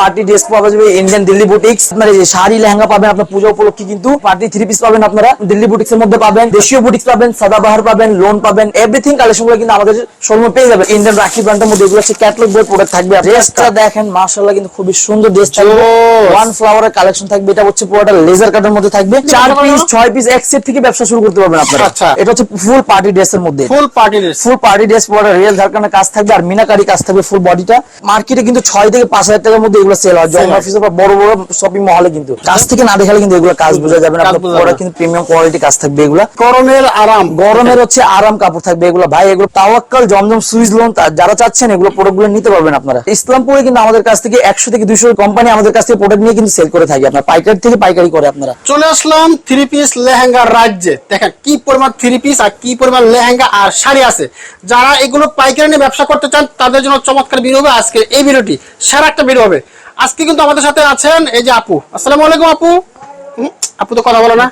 Party dress পাওয়া যাবে Indian Delhi boutiques আপনার এই যে শাড়ি লেহেঙ্গা পাবেন আপনার পূজা উপলক্ষে কিন্তু পার্টি থ্রি পিস পাবেন আপনারা। দিল্লি বুটিক্স এর মধ্যে পাবেন দেশীয় বুটিক্স পাবেন সাদাবাহার পাবেন লোন পাবেন এভরিথিং কালেকশনগুলো কিন্তু আমাদের শোরুমে পেয়ে যাবেন। ইন্ডিয়ান রাখি ব্র্যান্ডের মধ্যে এগুলো হচ্ছে ক্যাটলগ বই প্রোডাক্ট থাকবে। ড্রেসটা দেখেন মাশাআল্লাহ কিন্তু খুবই সুন্দর ড্রেস থাকবে। ওয়ান ফ্লাওয়ারের কালেকশন থাকবে এটা হচ্ছে পুরোটা লেজার কাটের মধ্যে থাকবে। চার পিস ছয় পিস এক সেট থেকে ব্যবসা শুরু করতে পারবেন আপনারা। আচ্ছা। এটা হচ্ছে ফুল পার্টি ড্রেস এর মধ্যে। Full party dress full party dress পরে রিয়েল ঝাড়খান্ডের কাজ থাকবে আর মিনাকারি কাজ থাকবে ফুল বডিটা মার্কেটে কিন্তু ছয় থেকে পাঁচ হাজার টাকার মধ্যে এগুলো সেল হয় জয়েন্ট অফিসে বা বড় বড় শপিং মহলে কিন্তু। কাজ থেকে না দেখালে কিন্তু এগুলো কাজ বোঝা যাবে না। আপনার বোঝা পরে যাবে। না। কিন্তু প্রিমিয়াম কোয়ালিটি কাজ থাকবে এগুলো। গরমের আরাম। গরমের হচ্ছে আরাম কাপড় থাকবে এগুলো। ভাই এগুলো তাওয়াক্কাল জমজম সুইজ লোন যারা চাচ্ছেন এগুলো প্রোডাক্ট নিতে পারবেন আপনারা। ইসলামপুরে কিন্তু আমাদের কাছ থেকে একশো থেকে দুশো কোম্পানি আমাদের কাছ থেকে প্রোডাক্ট নিয়ে কিন্তু সেল করে থাকে আপনার। পাইকারি থেকে পাইকারি করে আপনারা। চলে আসলাম থ্রি পিস লেহেঙ্গা রাজ্যে। দেখেন কি পরিমাণ থ্রি পিস আর কি পরিমাণ লেহেঙ্গা আর শাড়ি আছে। যারা এগুলো পাইকারি নিয়ে ব্যবসা করতে চান তাদের জন্য চমৎকার ভিডিও হবে আজকে এই ভিডিওটি। সেরা একটা ভিডিও হবে। আজকে কিন্তু আমাদের সাথে আছেন এই যে আপু। আসসালামু আলাইকুম আপু। আপু তো কথা বলো না।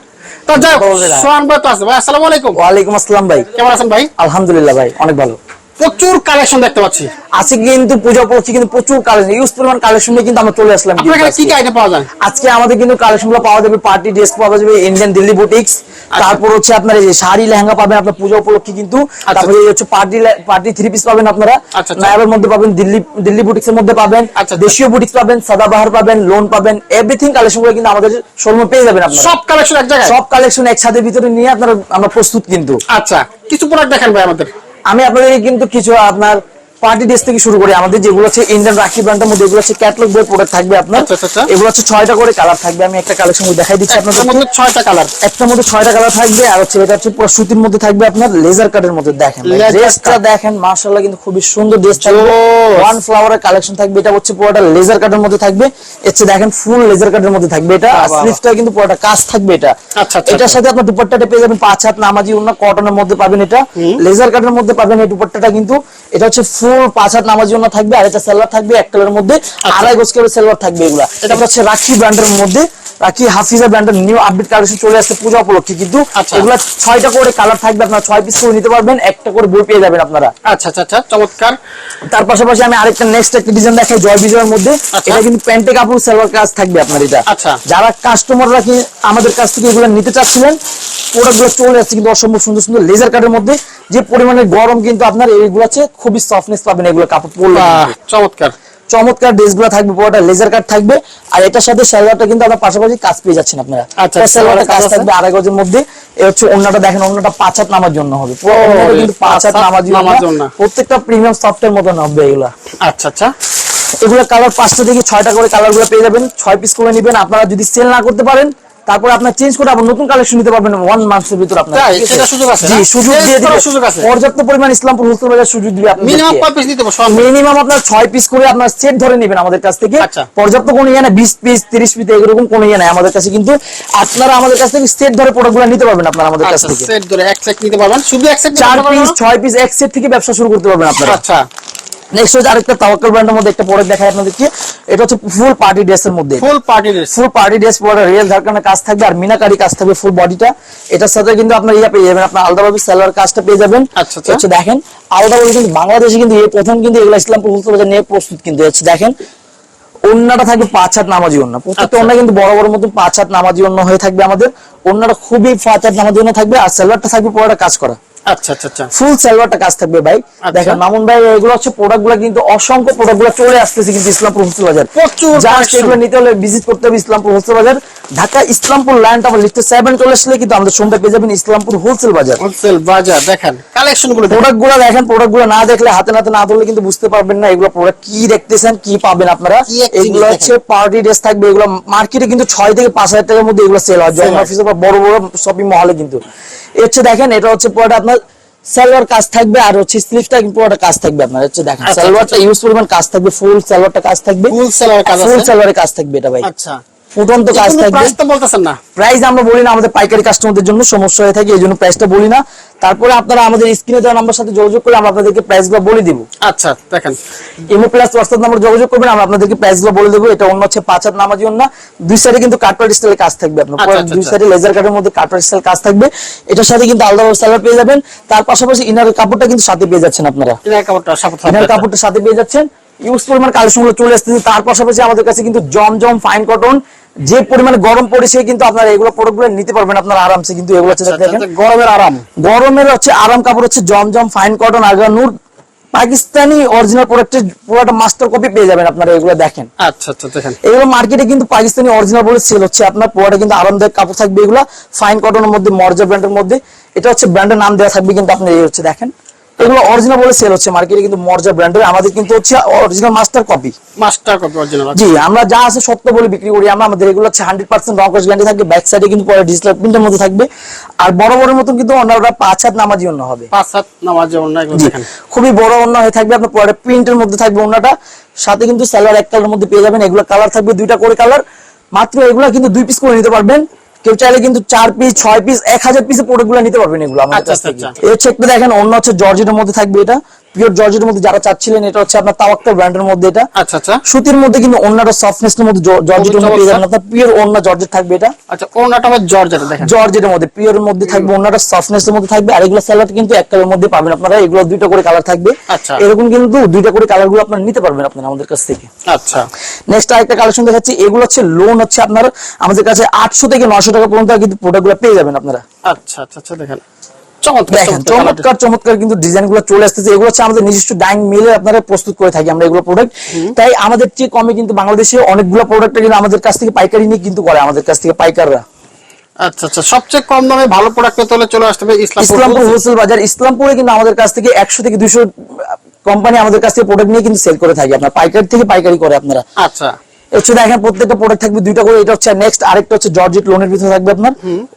তো যাই হোক, সোহান ভাই তো আছে। ভাই আসসালামু আলাইকুম। ওয়ালাইকুম আসসালাম ভাই। কেমন আছেন ভাই? আলহামদুলিল্লাহ ভাই অনেক ভালো। প্রচুর কালেকশন দেখতে পাচ্ছি। আজকে কিন্তু পূজা উপলক্ষে কিন্তু প্রচুর কালেকশন ইউজ পরিমাণ কালেকশন নিয়ে কিন্তু আমরা চলে আসলাম কি কি আইটেম পাওয়া যায়? আজকে আমাদের কিন্তু কালেকশনগুলো পাওয়া যাবে পার্টি ড্রেস পাওয়া যাবে ইন্ডিয়ান দিল্লি বুটিক্স তারপর হচ্ছে আপনার এই যে শাড়ি লেহেঙ্গা পাবেন আপনার পূজা উপলক্ষে কিন্তু তারপরে এই হচ্ছে পার্টি পার্টি থ্রি পিস পাবেন আপনারা। আচ্ছা, আচ্ছা। নায়াবের মধ্যে পাবেন দিল্লি দিল্লি বুটিক্স এর মধ্যে পাবেন আচ্ছা, আচ্ছা। দেশীয় বুটিক্স পাবেন সাদাবাহার পাবেন লোন পাবেন এভরিথিং কালেকশনগুলো কিন্তু আমাদের শোরুমে পেয়ে যাবেন আপনারা। সব কালেকশন এক জায়গায়? সব কালেকশন একসাথে ভিতরে নিয়ে আপনারা আমরা প্রস্তুত কিন্তু। আচ্ছা কিছু প্রোডাক্ট দেখেন ভাই আমাদের। আমি আপনাদের কিন্তু কিছু আপনার পার্টি ড্রেস থেকে শুরু করি আমাদের যেগুলো হচ্ছে ইন্ডিয়ান রাখি ব্র্যান্ডের মধ্যে এগুলো হচ্ছে ক্যাটলগ বই প্রোডাক্ট থাকবে আপনার। আচ্ছা, আচ্ছা, আচ্ছা। এগুলো হচ্ছে ছয়টা করে কালার থাকবে। আমি একটা কালেকশন দেখাই দিচ্ছি আপনাদের। মধ্যে ছয়টা কালার একটার মধ্যে ছয়টা কালার থাকবে আর হচ্ছে এটা হচ্ছে পুরো সুতির মধ্যে থাকবে আপনার লেজার কাটের মধ্যে দেখেন। ড্রেসটা দেখেন মাশাআল্লাহ কিন্তু খুবই সুন্দর ড্রেস থাকবে। ওয়ান ফ্লাওয়ারের কালেকশন থাকবে। এটা হচ্ছে পুরোটা লেজার কাটের মধ্যে থাকবে। হচ্ছে দেখেন ফুল লেজার কাটের মধ্যে থাকবে এটা। স্লিভটা কিন্তু পুরোটা কাজ থাকবে এটা। এটার। সাথে আপনার দুপাট্টাটা পেয়ে যাবেন পাঁচ হাত নামাজি অন্য কটনের মধ্যে পাবেন এটা। লেজার কাটের মধ্যে পাবেন এই দুপাট্টাটা কিন্তু। এটা হচ্ছে ফুল পাঁচ হাত নামাজ জন্য থাকবে আর এটা সেলভার থাকবে এক কালের মধ্যে আড়াই গোজ করে সেলভার থাকবে এগুলা। এটা হচ্ছে রাখি ব্র্যান্ডের মধ্যে রাখি হাফিজা ব্র্যান্ডের নিউ আপডেট কালেকশন চলে আসছে পূজা উপলক্ষে। কিন্তু আচ্ছা। এগুলা ছয়টা করে কালার থাকবে আপনারা ছয় পিস করে নিতে পারবেন একটা করে বই পেয়ে যাবেন আপনারা। আচ্ছা আচ্ছা আচ্ছা চমৎকার। তার পাশাপাশি আমি আরেকটা নেক্সট একটা ডিজাইন দেখাই জয় বিজয়ের মধ্যে। আচ্ছা। এটা কিন্তু প্যান্টে কাপড় সেলভার কাজ থাকবে আপনার এটা। আচ্ছা। যারা কাস্টমাররা কি আমাদের কাছ থেকে এগুলো নিতে চাচ্ছিলেন প্রোডাক্টগুলো চলে আসছে কিন্তু অসম্ভব সুন্দর সুন্দর লেজার কাটের মধ্যে। যে পরিমাণে গরম কিন্তু আপনার এইগুলো আছে খুবই সফটনেস পাবেন এগুলো কাপড় পরলে। চমৎকার। চমৎকার ড্রেসগুলো থাকবে পুরোটা লেজার কাট থাকবে। আর এটার সাথে সালোয়ারটা কিন্তু আপনার পাশাপাশি কাজ পেয়ে যাচ্ছেন আপনারা। আচ্ছা, সালোয়ারটা কাজ? থাকবে আড়াই গজের মধ্যে। এ হচ্ছে অন্যটা দেখেন অন্যটা পাঁচ হাত নামার জন্য হবে। কিন্তু পাঁচ হাত নামার জন্য। প্রত্যেকটা প্রিমিয়াম সফটের মতো হবে এগুলা। আচ্ছা আচ্ছা। এগুলো কালার পাঁচটা থেকে ছয়টা করে কালারগুলো পেয়ে যাবেন। ছয় পিস করে নেবেন। আপনারা যদি সেল না করতে পারেন তারপর আপনার চেঞ্জ করে আবার নতুন কালেকশন নিতে পারবেন ওয়ান মান্থের ভিতর আপনার? সেটা সুযোগ আছে জি সুযোগ দিয়ে দিবে। সুযোগ আছে? পর্যাপ্ত পরিমাণ ইসলামপুর হোলসেল বাজার সুযোগ দিবে মিনিমাম কয় পিস নিতে হবে? মিনিমাম আপনার ছয় পিস করে আপনার সেট ধরে নেবেন আমাদের কাছ থেকে। আচ্ছা। পর্যাপ্ত কোনো ইয়ে না বিশ পিস তিরিশ পিস এরকম কোনো ইয়ে নাই আমাদের কাছে। কিন্তু আপনারা আমাদের কাছ থেকে সেট ধরে প্রোডাক্টগুলো নিতে পারবেন আপনারা আমাদের কাছ আচ্ছা থেকে। সেট ধরে এক সেট নিতে পারবেন। শুধু এক সেট চার পিস ছয় পিস এক সেট থেকে ব্যবসা শুরু করতে পারবেন আপনারা। আচ্ছা। নেক্সট হচ্ছে আরেকটা তাওয়াক্কাল ব্র্যান্ডের মধ্যে একটা প্রোডাক্ট দেখাই আপনাদেরকে। এটা হচ্ছে ফুল পার্টি ড্রেসের মধ্যে। Full party dress full party dress পরে রিয়েল কাজ থাকবে আর মিনাকারি কাজ থাকবে ফুল বডিটা এটার সাথে কিন্তু আপনার ইয়া পেয়ে যাবেন আপনার আলাদাভাবে সেলার কাজটা পেয়ে যাবেন। আচ্ছা, আচ্ছা। হচ্ছে দেখেন আলাদাভাবে কিন্তু বাংলাদেশে কিন্তু এই প্রথম কিন্তু এগুলো ইসলামপুর হোলসেল বাজার নিয়ে প্রস্তুত কিন্তু। হচ্ছে দেখেন অন্যটা থাকবে পাঁচ হাত নামাজি অন্য প্রত্যেকটা আচ্ছা। অন্য কিন্তু বড় বড় মতো পাঁচ হাত নামাজি অন্য হয়ে থাকবে আমাদের। অন্যটা খুবই পাঁচ হাত নামাজি অন্য থাকবে আর সেলারটা থাকবে পুরোটা কাজ করা। আচ্ছা আচ্ছা আচ্ছা। ফুল সালোয়ারটা কাজ থাকবে ভাই। আচ্ছা। দেখেন মামুন ভাই এগুলো হচ্ছে প্রোডাক্টগুলো কিন্তু অসংখ্য চলে আসতেছে কিন্তু ইসলামপুর হোলসেল বাজার প্রচুর জাস্ট এগুলো নিতে হলে ভিজিট করতে হবে ইসলামপুর হোলসেল বাজার ঢাকা ইসলামপুর লাইন লিস্টে সেভেন চলে আসলে কিন্তু আমাদের সোমটা পেয়ে যাবেন ইসলামপুর হোলসেল বাজার হোলসেল বাজার দেখেন কালেকশনগুলো প্রোডাক্টগুলো দেখেন প্রোডাক্টগুলো না দেখলে হাতে নাতে না ধরলে কিন্তু বুঝতে পারবেন না এগুলো প্রোডাক্ট কি দেখতেছেন কি পাবেন আপনারা। এগুলো হচ্ছে পার্টি ড্রেস থাকবে এগুলো মার্কেটে কিন্তু ছয় থেকে পাঁচ হাজার টাকার মধ্যে এগুলো সেল হয়। জয়েন্ট। অফিসে বা বড় বড় শপিং মহলে কিন্তু। হচ্ছে দেখেন এটা হচ্ছে পুরোটা আপনার সালোয়ার কাজ থাকবে আর হচ্ছে স্লিভটা কিন্তু পুরোটা কাজ থাকবে আপনার হচ্ছে দেখেন। আচ্ছা, সালোয়ারটা ইউজ পরিমাণ কাজ থাকবে ফুল সালোয়ারটা কাজ থাকবে। ফুল কাজ ফুল সালোয়ারের কাজ থাকবে এটা ভাই। আচ্ছা। ফুটন্ত কাজ থাকবে। প্রাইস তো বলতেছেন না। প্রাইস আমরা বলি না আমাদের পাইকারি কাস্টমারদের জন্য সমস্যা হয়ে থাকে এই জন্য প্রাইসটা বলি না। তারপরে আপনারা আমাদের স্ক্রিনে দেওয়া নাম্বার সাথে যোগাযোগ করে আমরা আপনাদেরকে প্রাইসগুলো বলে দিব। আচ্ছা দেখেন। ইমো প্লাস হোয়াটসঅ্যাপ নাম্বার যোগাযোগ করবেন আমরা আপনাদেরকে প্রাইসগুলো বলে দেবো। এটা অন্য হচ্ছে পাঁচ হাত নামাজি অন্য। দুই সাইডে কিন্তু কাটপাট স্টাইলের কাজ থাকবে আপনার। আচ্ছা, আচ্ছা, দুই। সাইডে লেজার কাটের মধ্যে কাটপাট স্টাইল কাজ থাকবে। এটার সাথে কিন্তু আলাদা সালোয়ার পেয়ে যাবেন। তার পাশাপাশি ইনার কাপড়টা কিন্তু সাথে পেয়ে যাচ্ছেন আপনারা। এনার কাপড়টা ইনার কাপড়টা সাথে পেয়ে যাচ্ছেন। ইউজ পরিমাণ কালেকশনগুলো চলে আসতেছে। তার পাশাপাশি আমাদের কাছে কিন্তু জমজম ফাইন কটন যে পরিমাণে গরম পড়েছে কিন্তু আপনারা এগুলো প্রোডাক্টগুলো নিতে পারবেন আপনারা আরামসে কিন্তু এগুলো হচ্ছে আচ্ছা, দেখেন। আচ্ছা, গরমের আরাম। গরমের হচ্ছে আরাম কাপড় হচ্ছে জমজম ফাইন কটন আগানুর পাকিস্তানি অরিজিনাল প্রোডাক্টের পুরোটা মাস্টার কপি পেয়ে যাবেন আপনারা এগুলো দেখেন। আচ্ছা আচ্ছা দেখেন। এগুলো মার্কেটে কিন্তু পাকিস্তানি অরিজিনাল বলে সেল হচ্ছে। আপনার পুরোটা কিন্তু আরামদায়ক কাপড় থাকবে এগুলো। ফাইন কটনের মধ্যে মর্জা ব্র্যান্ডের মধ্যে। এটা হচ্ছে ব্র্যান্ডের নাম দেওয়া থাকবে কিন্তু আপনার এই হচ্ছে দেখেন। এগুলো অরিজিনাল বলে সেল হচ্ছে মার্কেটে কিন্তু মর্জা ব্র্যান্ডের আমাদের কিন্তু হচ্ছে original master copy master copy original জি আমরা যা আছে সত্য বলে বিক্রি করি আমরা আমাদের এগুলো হচ্ছে হান্ড্রেড পার্সেন্ট গ্যারান্টি থাকবে ব্যাক সাইডে কিন্তু পরে ডিজিটাল প্রিন্টের মধ্যে থাকবে। আর বড় বড় মতন কিন্তু অন্যরা পাঁচ হাত নামাজি অন্য হবে। পাঁচ সাত নামাজ জি খুবই বড় অন্য হয়ে থাকবে আপনার পরে প্রিন্টের মধ্যে থাকবে অন্যটা। সাথে কিন্তু স্যালার এক কালার মধ্যে পেয়ে যাবেন এগুলো কালার থাকবে দুইটা করে কালার মাত্র এগুলো কিন্তু দুই পিস করে নিতে পারবেন। কেউ চাইলে কিন্তু চার পিস ছয় পিস এক হাজার পিসের প্রোডাক্টগুলো নিতে পারবেন এগুলো আমাদের আচ্ছা, কাছ থেকে। এর এই হচ্ছে একটু দেখেন অন্য হচ্ছে জর্জেটের মধ্যে থাকবে এটা। পিওর জর্জেটের মধ্যে যারা চাচ্ছিলেন এটা হচ্ছে আপনার তাওয়াক্কাল ব্র্যান্ডের মধ্যে এটা। আচ্ছা আচ্ছা। সুতির মধ্যে কিন্তু অন্যটা সফটনেস এর মধ্যে জর্জেটের মধ্যে পেয়ে যাবেন। আপনার পিওর অন্য জর্জেট থাকবে এটা। আচ্ছা ওনাটা আবার জর্জেট দেখেন। জর্জেটের মধ্যে পিওরের মধ্যে থাকবে অন্যটা সফটনেস এর মধ্যে থাকবে। আর এগুলো স্যালাড কিন্তু এক কালারের মধ্যে পাবেন আপনারা। এগুলো দুইটা করে কালার থাকবে। আচ্ছা। এরকম কিন্তু দুইটা করে কালারগুলো আপনারা নিতে পারবেন আপনারা আমাদের কাছ থেকে। আচ্ছা। নেক্সট আরেকটা কালেকশন দেখাচ্ছি। এগুলো হচ্ছে লোন হচ্ছে আপনার আমাদের কাছে আটশো থেকে নশো টাকা পর্যন্ত কিন্তু প্রোডাক্টগুলো পেয়ে যাবেন আপনারা। আচ্ছা আচ্ছা আচ্ছা দেখেন। দেখেন চমৎকার চমৎকার কিন্তু ডিজাইনগুলো চলে আসতেছে। এগুলো হচ্ছে আমাদের নিজস্ব ডাইং মিলে আপনারা প্রস্তুত করে থাকি আমরা এগুলো প্রোডাক্ট তাই আমাদের চেয়ে কমে কিন্তু বাংলাদেশে অনেকগুলো প্রোডাক্ট কিন্তু আমাদের কাছ থেকে পাইকারি নিয়ে কিন্তু করে আমাদের কাছ থেকে পাইকাররা। আচ্ছা আচ্ছা সবচেয়ে কম দামে ভালো প্রোডাক্ট পেতে চলে আসতে হবে ইসলামপুর ইসলামপুর হোলসেল বাজার। ইসলামপুরে কিন্তু আমাদের কাছ থেকে একশো থেকে দুইশো কোম্পানি আমাদের কাছ থেকে প্রোডাক্ট নিয়ে কিন্তু সেল করে থাকে আপনার। পাইকারি থেকে পাইকারি করে আপনারা। আচ্ছা। হচ্ছে দেখেন প্রত্যেকটা প্রোডাক্ট থাকবে দুইটা করে। এটা হচ্ছে নেক্সট আরেকটা হচ্ছে জর্জেট লোনের ভিতরে থাকবে আপনার।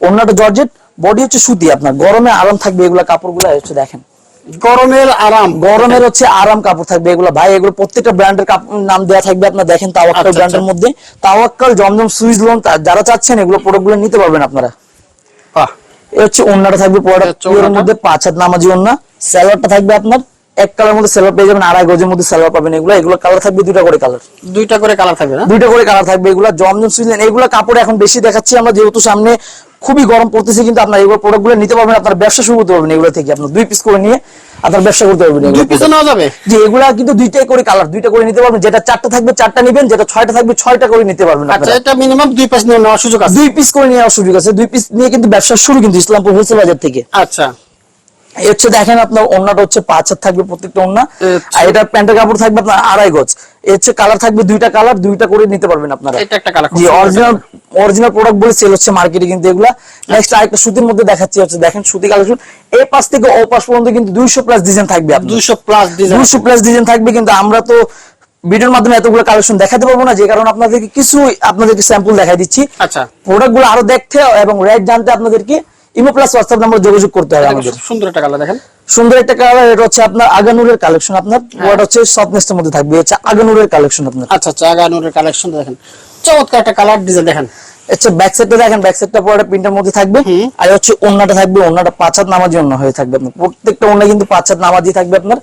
অন্যটা জর্জেট বডি হচ্ছে সুতি আপনার। গরমে আরাম থাকবে এগুলা কাপড়গুলো হচ্ছে দেখেন। গরমের আরাম। গরমের হচ্ছে আরাম কাপড় থাকবে এগুলো। ভাই এগুলো প্রত্যেকটা ব্র্যান্ডের নাম দেওয়া থাকবে আপনার। দেখেন তাওয়াক্কাল আচ্ছা, ব্র্যান্ডের আচ্ছা। মধ্যে। তাওয়াক্কাল জমজম সুইজ লোন যারা চাচ্ছেন এগুলো প্রোডাক্টগুলো নিতে পারবেন আপনারা। এ হচ্ছে ওন্নাটা থাকবে এটা হচ্ছে প্রোডাক্টের মধ্যে পাঁচ হাত নামাজি ওন্না। স্যালাডটা থাকবে আপনার। এক কালার মধ্যে স্যালাড পেয়ে যাবেন আড়াই গজের মধ্যে স্যালাড পাবেন এগুলো। এগুলো কালার থাকবে দুইটা করে কালার। দুইটা করে কালার থাকবে না? দুইটা করে কালার থাকবে এগুলো। জমজম সুইলেন এগুলো কাপড় এখন বেশি দেখাচ্ছি আমরা যেহেতু সামনে খুবই গরম পড়তেছে কিন্তু আপনার এগুলো প্রোডাক্টগুলো নিতে পারবেন আপনার ব্যবসা শুরু করতে পারবেন এগুলো থেকে। আপনার দুই পিস করে নিয়ে আপনার ব্যবসা করতে পারবেন দুই পিসে নেওয়া যাবে? যে এগুলা কিন্তু দুইটাই করে কালার দুইটা করে নিতে পারবেন। যেটা চারটা থাকবে চারটা নিবেন যেটা ছয়টা থাকবে ছয়টা করে নিতে পারবেন আচ্ছা এটা মিনিমাম দুই পিস নেওয়ার সুযোগ আছে? দুই পিস করে নেওয়ার সুযোগ আছে। দুই পিস নিয়ে কিন্তু ব্যবসা শুরু কিন্তু ইসলামপুর হোলসেল বাজার থেকে। আচ্ছা। হচ্ছে দেখেন আপনার ওন্নাটা হচ্ছে পাঁচ হাত থাকবে প্রত্যেকটা ওন্না আচ্ছা। আর এটা প্যান্টের কাপড় থাকবে আপনার আড়াই গজ। এই হচ্ছে কালার থাকবে দুইটা কালার দুইটা করে নিতে পারবেন আপনারা। এটা একটা কালার অরিজিনাল অরিজিনাল প্রোডাক্ট বলে সেল হচ্ছে মার্কেটে কিন্তু এগুলা। নেক্সট আরেকটা সুতির মধ্যে দেখাচ্ছি হচ্ছে দেখেন সুতি কালেকশন। এই পাশ থেকে ও পাশ পর্যন্ত কিন্তু দুইশো প্লাস ডিজাইন থাকবে আপনার। দুইশো প্লাস ডিজাইন দুশো প্লাস ডিজাইন থাকবে কিন্তু আমরা তো ভিডিওর মাধ্যমে এতগুলো কালেকশন দেখাতে পারব না যে কারণে আপনাদেরকে কিছু আপনাদেরকে স্যাম্পল দেখাই দিচ্ছি। আচ্ছা। প্রোডাক্টগুলো আরও দেখতে এবং রেট জানতে আপনাদেরকে ইমো প্লাস হোয়াটসঅ্যাপ নাম্বার যোগাযোগ করতে হবে আমাদের। সুন্দর একটা কালার দেখেন। সুন্দর একটা কালার এটা হচ্ছে আপনার আগানুরের কালেকশন আপনার। হ্যাঁ। ওটা হচ্ছে সফটনেসের মধ্যে থাকবে এটা হচ্ছে আগানুরের কালেকশন আপনার। আচ্ছা আচ্ছা আগানুরের কালেকশন দেখেন। চমৎকার একটা কালার ডিজাইন দেখেন। আচ্ছা ব্যাক সাইডটা দেখেন ব্যাক সাইডটা পুরোটা প্রিন্টের মধ্যে থাকবে। আর হচ্ছে ওন্নাটা থাকবে ওন্নাটা পাঁচ হাত নামাজি অন্য হয়ে থাকবে আপনার। প্রত্যেকটা ওন্না কিন্তু পাঁচ হাত নামাজি থাকবে আপনার।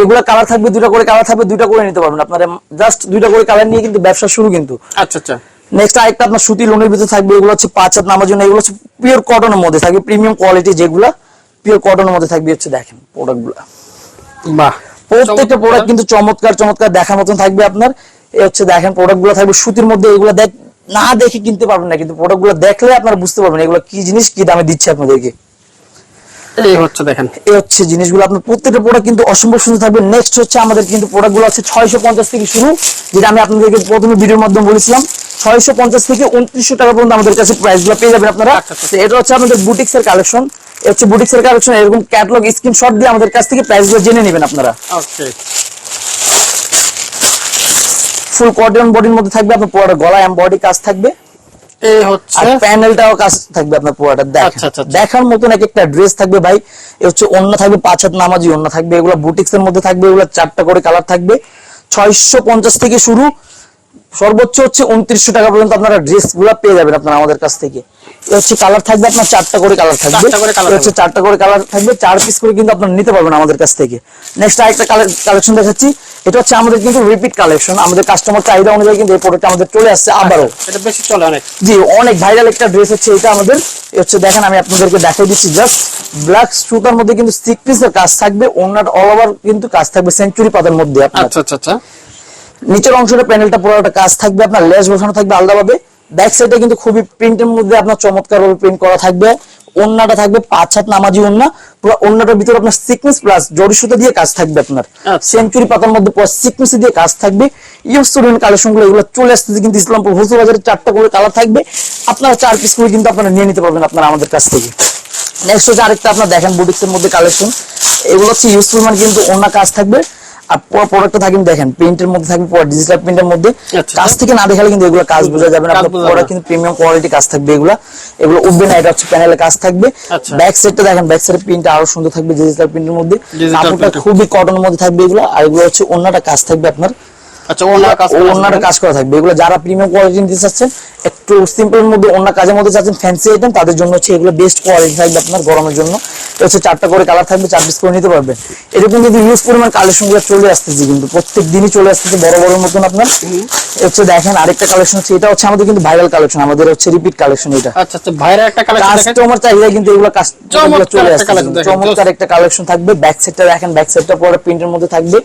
এগুলা কালার থাকবে দুটা করে কালার থাকবে দুইটা করে নিতে পারবেন আপনার। জাস্ট দুইটা করে কালার নিয়ে কিন্তু ব্যবসা শুরু কিন্তু। আচ্ছা আচ্ছা। নেক্সট আরেকটা আপনার সুতি লোনের ভিতরে থাকবে এগুলো হচ্ছে পাঁচ হাত নামার জন্য এগুলো হচ্ছে পিওর কটনের মধ্যে থাকবে প্রিমিয়াম কোয়ালিটি যেগুলা পিওর কটনের মধ্যে থাকবে হচ্ছে দেখেন প্রোডাক্টগুলা। বাহ। প্রত্যেকটা প্রোডাক্ট কিন্তু চমৎকার চমৎকার দেখার মতন থাকবে আপনার। এই হচ্ছে দেখেন প্রোডাক্টগুলো থাকবে সুতির মধ্যে এগুলো দেখ না দেখে কিনতে পারবেন না কিন্তু প্রোডাক্টগুলো দেখলে আপনারা বুঝতে পারবেন এগুলো কি জিনিস কি দামে দিচ্ছে আপনাদেরকে। এই হচ্ছে দেখেন। এই হচ্ছে জিনিসগুলো আপনার প্রত্যেকটা প্রোডাক্ট কিন্তু অসম্ভব সুন্দর থাকবে। নেক্সট হচ্ছে আমাদের কিন্তু প্রোডাক্টগুলো আছে ছয়শো পঞ্চাশ থেকে শুরু যেটা আমি আপনাদেরকে প্রথমে ভিডিওর মাধ্যমে বলেছিলাম। ছয়শো পঞ্চাশ থেকে উনত্রিশশো টাকা পর্যন্ত আমাদের কাছে প্রাইসগুলো পেয়ে যাবেন আপনারা। আচ্ছা, আচ্ছা। এটা হচ্ছে আমাদের বুটিক্স এর কালেকশন হচ্ছে বুটিক্স এর কালেকশন এরকম ক্যাটালগ স্ক্রিনশট দিয়ে আমাদের কাছ থেকে প্রাইসগুলো জেনে নেবেন আপনারা। ওকে ফুল কটন বডির মধ্যে থাকবে আপনার পুরোটা গলা এমবডি কাজ থাকবে। এই হচ্ছে আর প্যানেলটাও কাজ থাকবে আপনার পুরোটা দেখ আচ্ছা, আচ্ছা, আচ্ছা। দেখার মতন এক একটা ড্রেস থাকবে ভাই এ হচ্ছে অন্য থাকবে পাঁচ হাত নামাজি অন্য থাকবে এগুলো বুটিক্স এর মধ্যে থাকবে এগুলো চারটা করে কালার থাকবে। ছয়শো পঞ্চাশ থেকে শুরু সর্বোচ্চ হচ্ছে উনত্রিশশো টাকা পর্যন্ত আপনারা ড্রেসগুলা পেয়ে যাবেন আপনারা আমাদের কাছ থেকে। হচ্ছে কালার থাকবে আপনার চারটা করে কালার থাকবে। হচ্ছে চারটা করে কালার থাকবে চার পিস করে কিন্তু আপনারা নিতে পারবেন আমাদের কাছ থেকে। নেক্সট আরেকটা কালেকশন দেখাচ্ছি। এটা হচ্ছে আমাদের কিন্তু রিপিট কালেকশন আমাদের কাস্টমার চাহিদা অনুযায়ী কিন্তু এই প্রোডাক্ট আমাদের চলে আসছে আবারও। এটা বেশি চলে অনেক। জি অনেক ভাইরাল একটা ড্রেস হচ্ছে এটা আমাদের। হচ্ছে দেখেন আমি আপনাদেরকে দেখাই দিচ্ছি জাস্ট ব্ল্যাক সুতার মধ্যে কিন্তু সিক পিসের কাজ থাকবে। ওনার অল ওভার কিন্তু কাজ থাকবে সেঞ্চুরি পাতার মধ্যে আপনার। আচ্ছা আচ্ছা আচ্ছা। নিচের অংশটা প্যানেলটা পুরোটা কাজ থাকবে আপনার লেস বসানো থাকবে আলাদাভাবে। ব্যাক সাইডে কিন্তু খুবই প্রিন্টের মধ্যে আপনার চমৎকার ভাবে প্রিন্ট করা থাকবে। ওন্নাটা থাকবে পাঁচ হাত নামাজি ওন্না পুরো ওন্নাটার ভিতরে আপনার সিকনেস প্লাস জরি সুতা দিয়ে কাজ থাকবে আপনার। আচ্ছা। সেঞ্চুরি পাতার মধ্যে পুরো সিকনেস দিয়ে কাজ থাকবে। ইউ স্টুডেন্ট কালেকশনগুলো এগুলো চলে আসতেছে কিন্তু ইসলামপুর হোলসেল বাজারে চারটা করে কালার থাকবে। আপনারা চার পিস করে কিন্তু আপনারা নিয়ে নিতে পারবেন আপনারা আমাদের কাছ থেকে। নেক্সট হচ্ছে আরেকটা আপনার দেখেন বুটিক্স এর মধ্যে কালেকশন এগুলো হচ্ছে ইউজফুল মানে কিন্তু অন্য কাজ থাকবে। আর পুরো প্রোডাক্টটা থাকেন দেখেন প্রিন্টের মধ্যে থাকবে পুরো ডিজিটাল প্রিন্টের মধ্যে। আচ্ছা। কাজ থেকে না দেখালে কিন্তু এগুলো কাজ বোঝা যাবে না। আপনার প্রোডাক্ট কিন্তু প্রিমিয়াম কোয়ালিটি কাজ থাকবে এগুলো। এগুলো উঠবে না এটা হচ্ছে প্যানেলে কাজ থাকবে। আচ্ছা। ব্যাক সাইডটা দেখেন ব্যাক সাইডের প্রিন্টটা আরও সুন্দর থাকবে ডিজিটাল প্রিন্টের মধ্যে। কাপড়টা খুবই কটনের মধ্যে থাকবে এগুলো। আর এগুলো হচ্ছে অন্যটা কাজ থাকবে আপনার আচ্ছা ওনার কাজ ও কাজ করা থাকবে। এগুলো যারা প্রিমিয়াম কোয়ালিটি নিতে চাচ্ছেন একটু সিম্পল মধ্যে অন্য কাজের মধ্যে চাচ্ছেন ফ্যান্সি আইটেম তাদের জন্য হচ্ছে এগুলো বেস্ট কোয়ালিটি থাকবে আপনার গরমের জন্য। হচ্ছে চারটা করে কালার থাকবে চার পিস করে নিতে পারবেন। এরকম কিন্তু ইউজ পরিমাণ কালেকশনগুলো চলে আসতেছে কিন্তু প্রত্যেক দিনই চলে আসতেছে বড় বড় মতন আপনার। হচ্ছে দেখেন আরেকটা কালেকশন হচ্ছে এটা হচ্ছে আমাদের কিন্তু ভাইরাল কালেকশন আমাদের হচ্ছে রিপিট কালেকশন এটা। আচ্ছা আচ্ছা ভাইরা একটা কালেকশন কাস্টমার চাহিদা কিন্তু এগুলো কাস্টমার চলে আসছে চমৎকার একটা কালেকশন থাকবে। ব্যাক সাইডটা দেখেন ব্যাক সাইডটা পুরো প্রিন্টের মধ্যে থাকবে।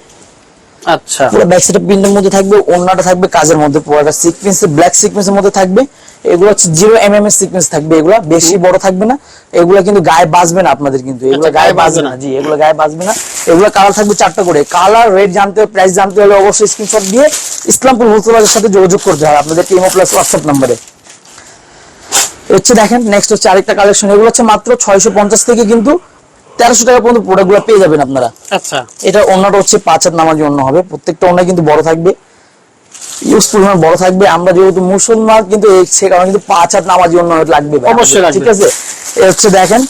আচ্ছা। পুরো ব্যাক সাইডে প্রিন্টের মধ্যে থাকবে ওন্নাটা থাকবে কাজের মধ্যে পুরোটা সিকোয়েন্স ব্ল্যাক সিকোয়েন্সের মধ্যে থাকবে। এগুলো হচ্ছে জিরো এম এম এর সিকোয়েন্স থাকবে এগুলো বেশি বড় থাকবে না। এগুলো কিন্তু গায়ে বাজবে না আপনাদের কিন্তু এগুলো আচ্ছা, গায়ে বাজবে না। জি এগুলো গায়ে বাজবে না। এগুলো কালার থাকবে চারটা করে। কালার রেট জানতে হবে প্রাইস জানতে হলে অবশ্যই স্ক্রিনশট দিয়ে ইসলামপুর হোলসেলারের সাথে যোগাযোগ করতে হবে আপনাদের টিমো প্লাস হোয়াটসঅ্যাপ নম্বরে হচ্ছে দেখেন নেক্সট হচ্ছে আরেকটা কালেকশন এগুলো হচ্ছে মাত্র ছয়শো পঞ্চাশ থেকে কিন্তু তেরোশো টাকা পর্যন্ত প্রোডাক্টগুলো পেয়ে যাবেন আপনারা। আচ্ছা। এটা অন্যটা হচ্ছে পাঁচ হাত নামাজি অন্য হবে। প্রত্যেকটা অন্য কিন্তু বড় থাকবে। ইউজ পরিমাণ বড় থাকবে। আমরা যেহেতু মুসলমান কিন্তু সে কারণে কিন্তু পাঁচ হাত নামাজি অন্য লাগবে অবশ্যই ঠিক আছে? হচ্ছে দেখেন।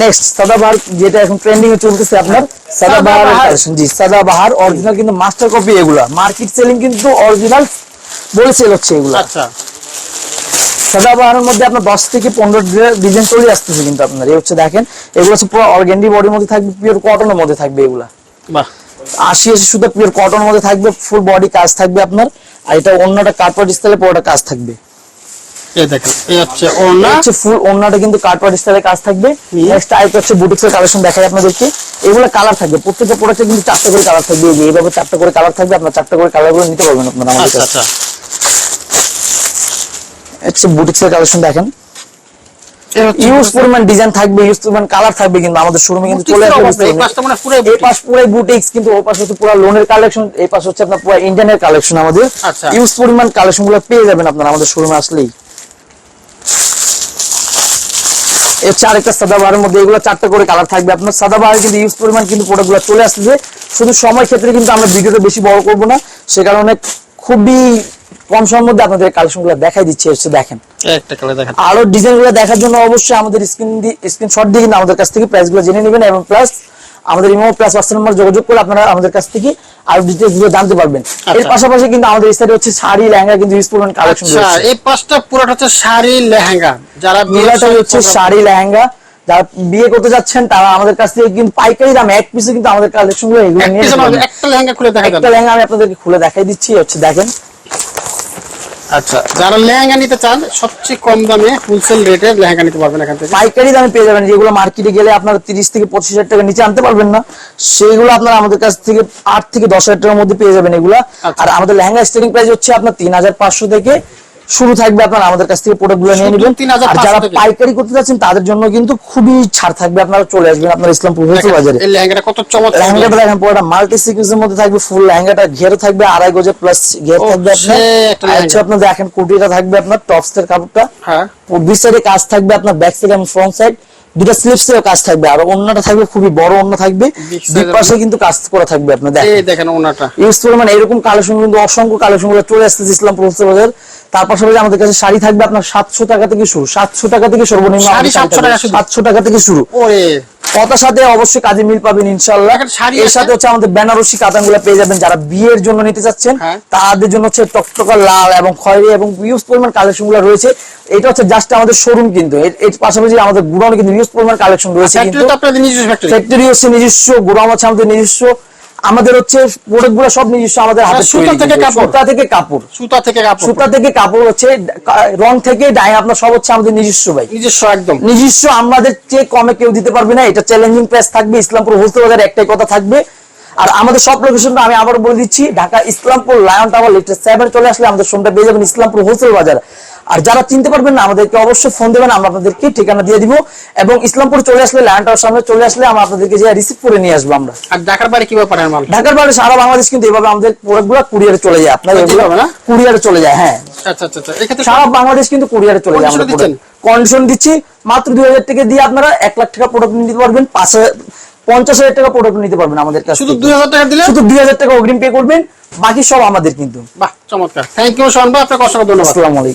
নেক্সট সাদাবাহার যেটা এখন ট্রেন্ডিং এ চলতেছে আপনার সাদাবাহার। জি সাদাবাহার অরিজিনাল কিন্তু মাস্টার কপি এগুলা। মার্কেট সেলিং কিন্তু অরিজিনাল বলে সেল হচ্ছে এগুলা। আচ্ছা। সাদাবাহারের মধ্যে আপনার দশ থেকে পনেরো ডিজাইন চলে আসতেছে কিন্তু আপনার। এই হচ্ছে দেখেন এগুলো হচ্ছে পুরো অর্গেন্ডি বডির মধ্যে থাকবে পিওর কটনের মধ্যে থাকবে এগুলা। বাহ। আশি আশি শুধু পিওর কটনের মধ্যে থাকবে ফুল বডি কাজ থাকবে আপনার আর এটা অন্যটা কার্পট স্টাইলে পুরোটা কাজ থাকবে। এই দেখেন এই হচ্ছে ওনা হচ্ছে ফুল অন্যটা কিন্তু কার্পট স্টাইলে কাজ থাকবে। নেক্সট আরেকটা হচ্ছে বুটিক্স কালেকশন দেখাই আপনাদেরকে। এগুলো কালার থাকবে প্রত্যেকটা প্রোডাক্টে কিন্তু চারটা করে কালার থাকবে। এই যে এইভাবে চারটা করে কালার থাকবে আপনার চারটা করে কালারগুলো নিতে পারবেন আপনারা আমাদের কাছে। হচ্ছে বুটিক্স এর কালেকশন দেখেন। ইউজ পরিমাণ ডিজাইন থাকবে ইউজ পরিমাণ কালার থাকবে কিন্তু আমাদের শোরুমে কিন্তু চলে আসবে এই পাশটা মানে পুরো এই পাশ পুরো বুটিক্স কিন্তু ও পাশে হচ্ছে পুরো লোনের কালেকশন এই পাশে হচ্ছে আপনার পুরো ইন্ডিয়ানের কালেকশন আমাদের। আচ্ছা। ইউজ পরিমাণ কালেকশনগুলো পেয়ে যাবেন আপনারা আমাদের শোরুমে আসলেই। এর আরেকটা সাদাবাহারের মধ্যে এগুলো চারটা করে কালার থাকবে আপনার। সাদাবাহার কিন্তু ইউজ পরিমাণ কিন্তু চলে আসতেছে শুধু সময় ক্ষেত্রে কিন্তু আমরা ভিডিওটা বেশি বড় করব না সে কারণে খুবই কম সময়ের মধ্যে আপনাদের কালেকশনগুলো দেখাই দিচ্ছে হচ্ছে দেখেন। একটা কালার দেখেন। আরও ডিজাইনগুলো দেখার জন্য অবশ্যই আমাদের স্ক্রিন স্ক্রিনশট দিয়ে কিন্তু আমাদের কাছ থেকে প্রাইসগুলো জেনে নেবেন এবং প্লাস আমাদের ইমো প্লাস হোয়াটসঅ্যাপ নাম্বার যোগাযোগ করে আপনারা আমাদের কাছ থেকে আরও ডিটেলসগুলো জানতে পারবেন। এর পাশাপাশি কিন্তু আমাদের স্টাইলে হচ্ছে শাড়ি লেহেঙ্গা কিন্তু ইউজ করবেন কালেকশন আচ্ছা এই পাঁচটা পুরোটা হচ্ছে শাড়ি লেহেঙ্গা। যারা নীলাটাই হচ্ছে শাড়ি লেহেঙ্গা। যারা বিয়ে করতে যাচ্ছেন তারা আমাদের কাছ থেকে কিন্তু পাইকারি দামে এক পিসে কিন্তু আমাদের কালেকশনগুলো এগুলো নিয়ে। একটা লেহেঙ্গা খুলে দেখা একটা লেহেঙ্গা আমি আপনাদেরকে খুলে দেখাই দিচ্ছি হচ্ছে দেখেন। আচ্ছা যারা লেহেঙ্গা নিতে চান সবচেয়ে কম দামে হোলসেল রেটে লেহেঙ্গা নিতে পারবেন এখান থেকে। পাইকারি দামে পেয়ে যাবেন যেগুলো মার্কেটে গেলে আপনারা তিরিশ থেকে পঁচিশ হাজার টাকা নিচে আনতে পারবেন না। সেইগুলো আপনারা আমাদের কাছ থেকে আট থেকে দশ হাজার টাকার মধ্যে পেয়ে যাবেন এগুলা। আচ্ছা। আর আমাদের লেহেঙ্গা স্টার্টিং প্রাইস হচ্ছে আপনার তিন হাজার পাঁচশো থেকে শুরু থাকবে আপনারা আমাদের কাছ থেকে প্রোডাক্টগুলো নিয়ে নেবেন। আর যারা পাইকারি করতে যাচ্ছেন তাদের জন্য কিন্তু খুবই ছাড় থাকবে। আপনারা চলে আসবেন আপনার ইসলামপুর হোলসেল বাজারে এই লেহেঙ্গাটা কত চমৎকার। লেহেঙ্গাটা দেখেন পুরোটা মাল্টি সিকুয়েন্সের মধ্যে থাকবে ফুল লেহেঙ্গাটা ঘের থাকবে আড়াই গজে প্লাস ঘের থাকবে আপনার। লেহেঙ্গা। আপনার দেখেন কুটিটা থাকবে আপনার টপসের কাপড়টা। হ্যাঁ। দুই সাইডে কাজ থাকবে আপনার ব্যাক সাইড এবং ফ্রন্ট সাইড দুটো স্লিপস এও কাজ থাকবে। আর অন্যটা থাকবে খুবই বড় অন্য থাকবে। দুই পাশে কিন্তু কাজ করা থাকবে আপনার দেখেন। এই দেখেন ওনাটা ইউজ পরিমাণ এরকম কালেকশন কিন্তু অসংখ্য কালেকশনগুলো চলে আসতেছে ইসলামপুর হোলসেল বাজার তার পাশাপাশি আমাদের কাছে শাড়ি থাকবে আপনার সাতশো টাকা থেকে শুরু সাতশো টাকা থেকে সর্বনিম্ন শাড়ি 700 টাকা শুধু? সাতশো টাকা থেকে শুরু। কথার সাথে অবশ্যই কাজে মিল পাবেন ইনশাল্লাহ এর সাথে হচ্ছে আমাদের বেনারসি কাতানগুলো পেয়ে যাবেন যারা বিয়ের জন্য নিতে চাচ্ছেন হ্যাঁ। তাদের জন্য হচ্ছে টকটকা লাল এবং খয়েরি এবং ইউজ পরিমাণ কালেকশনগুলো রয়েছে। এটা হচ্ছে জাস্ট আমাদের শোরুম কিন্তু। এর পাশাপাশি আমাদের গুড়ানো কিন্তু ইউজ পরিমাণ কালেকশন রয়েছে কিন্তু। ফ্যাক্টরি হচ্ছে নিজস্ব গুড়াম হচ্ছে আমাদের নিজস্ব। আমাদের হচ্ছে প্রোডাক্টগুলো সব নিজস্ব আমাদের হাতে সুতা থেকে কাপড়? সুতা থেকে কাপড়। সুতা থেকে কাপড়। সুতা থেকে কাপড় হচ্ছে রং থেকে ডাই আপনার সব হচ্ছে আমাদের নিজস্ব ভাই। নিজস্ব একদম। নিজস্ব আমাদের চেয়ে কমে কেউ দিতে পারবে না এটা চ্যালেঞ্জিং প্রাইস থাকবে ইসলামপুর হোলসেল বাজারে একটাই কথা থাকবে। আর আমাদের সব লোকেশনটা আমি আবার বলে দিচ্ছি Dhaka Islampur lion tower lift seven চলে আসলে আমাদের শোরুমটা পেয়ে যাবেন ইসলামপুর হোলসেল বাজার। আর যারা চিনতে পারবেন না আমাদেরকে অবশ্যই ফোন দেবেন আমরা আপনাদেরকে ঠিকানা দিয়ে দিব। এবং ইসলামপুর চলে আসলে লায়ন টাওয়ার সামনে চলে আসলে আমরা আপনাদেরকে যে রিসিভ করে নিয়ে আসব আমরা। আর ঢাকার বাইরে কীভাবে পাঠান মাল? ঢাকার বাইরে সারা বাংলাদেশ কিন্তু এভাবে আমাদের প্রোডাক্টগুলো কুরিয়ারে চলে যায়। আপনার এগুলো হবে না? কুরিয়ারে চলে যায় হ্যাঁ। আচ্ছা আচ্ছা আচ্ছা। সারা বাংলাদেশ কিন্তু কুরিয়ারে চলে যায় দিচ্ছেন? কন্ডিশন দিচ্ছি মাত্র দুই হাজার টাকা দিয়ে আপনারা এক লাখ টাকা প্রোডাক্ট নিতে পারবেন পাঁচ হাজার পঞ্চাশ হাজার টাকা প্রোডাক্ট নিতে পারবেন আমাদের কাছে শুধু দুই হাজার টাকা দিলে? শুধু দুই হাজার টাকা অগ্রিম পে করবেন বাকি সব আমাদের কিন্তু। বাহ চমৎকার। থ্যাংক ইউ শোন ভাই আপনাকে অসংখ্য ধন্যবাদ। আসসালামু আলাইকুম।